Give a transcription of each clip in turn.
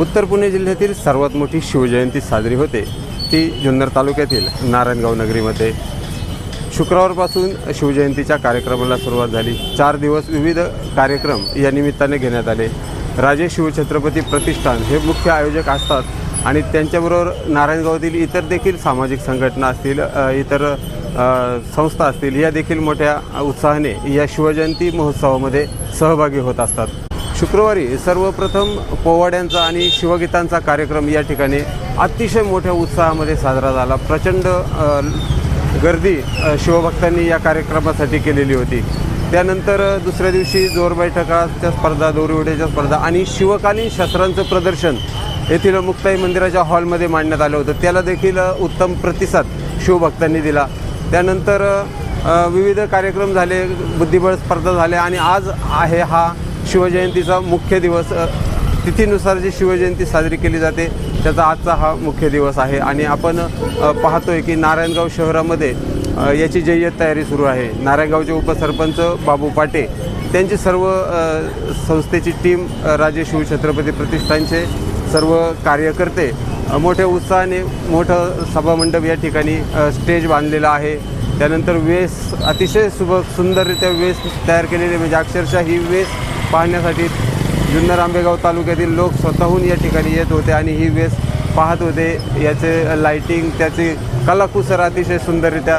उत्तर पुणे जिल्ह्यातील सर्वात मोठी शिवजयंती साजरी होते. ती जुन्नर तालुक्यातील नारायणगाव नगरीमध्ये. शुक्रवारपासून शिवजयंतीच्या कार्यक्रमाला सुरुवात झाली. चार दिवस विविध कार्यक्रम या निमित्ताने घेण्यात आले. राजे शिवछत्रपती प्रतिष्ठान हे मुख्य आयोजक असतात आणि त्यांच्याबरोबर नारायणगावातील इतर देखील सामाजिक संघटना असतील इतर संस्था असतील या देखील मोठ्या उत्साहाने या शिवजयंती महोत्सवामध्ये सहभागी होत असतात. शुक्रवारी सर्वप्रथम पोवाड्यांचा आणि शिवगीतांचा कार्यक्रम या ठिकाणी अतिशय मोठ्या उत्साहामध्ये साजरा झाला. प्रचंड गर्दी शिवभक्तांनी या कार्यक्रमासाठी केलेली होती. त्यानंतर दुसऱ्या दिवशी जोर बैठकाच्या स्पर्धा दोरविड्याच्या स्पर्धा आणि शिवकालीन शस्त्रांचं प्रदर्शन येथील मुक्ताई मंदिराच्या हॉलमध्ये मांडण्यात आलं होतं. त्याला देखील उत्तम प्रतिसाद शिवभक्तांनी दिला. त्यानंतर विविध कार्यक्रम झाले बुद्धिबळ स्पर्धा झाल्या आणि आज आहे हा शिवजयंतीचा मुख्य दिवस तिथीनुसार जी शिवजयंती साजरी केली जाते त्याचा आजचा हा मुख्य दिवस आहे. आणि आपण पाहतोय की नारायणगाव शहरामध्ये याची जय्यत तयारी सुरू आहे. नारायणगावचे उपसरपंच बाबू पाटे त्यांची सर्व संस्थेची टीम राजे राजे शिवछत्रपती प्रतिष्ठानचे सर्व कार्यकर्ते मोठ्या उत्साहाने मोठं सभामंडप या ठिकाणी स्टेज बांधलेला आहे. त्यानंतर वेस अतिशय सुब सुंदररित्या वेस तयार केलेली म्हणजे अक्षरशः ही वेस पाहण्यासाठी जुन्नर आंबेगाव तालुक्यातील लोक स्वतःहून या ठिकाणी येत होते आणि ही वेस पाहत होते. याचे लाइटिंग त्याची कलाकुसर अतिशय सुंदररित्या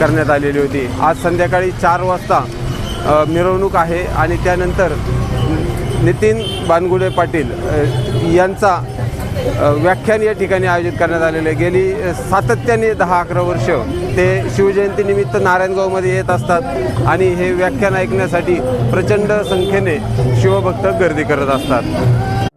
करण्यात आलेली होती. आज संध्याकाळी चार वाजता मिरवणूक आहे आणि त्यानंतर नितीन बानगुडे पाटील यांचा व्याख्यान या ठिकाणी आयोजित करण्यात आलेले आहे. गेली सातत्याने दहा अकरा वर्ष ते शिवजयंतीनिमित्त नारायणगावमध्ये येत असतात आणि हे व्याख्यान ऐकण्यासाठी प्रचंड संख्येने शिवभक्त गर्दी करत असतात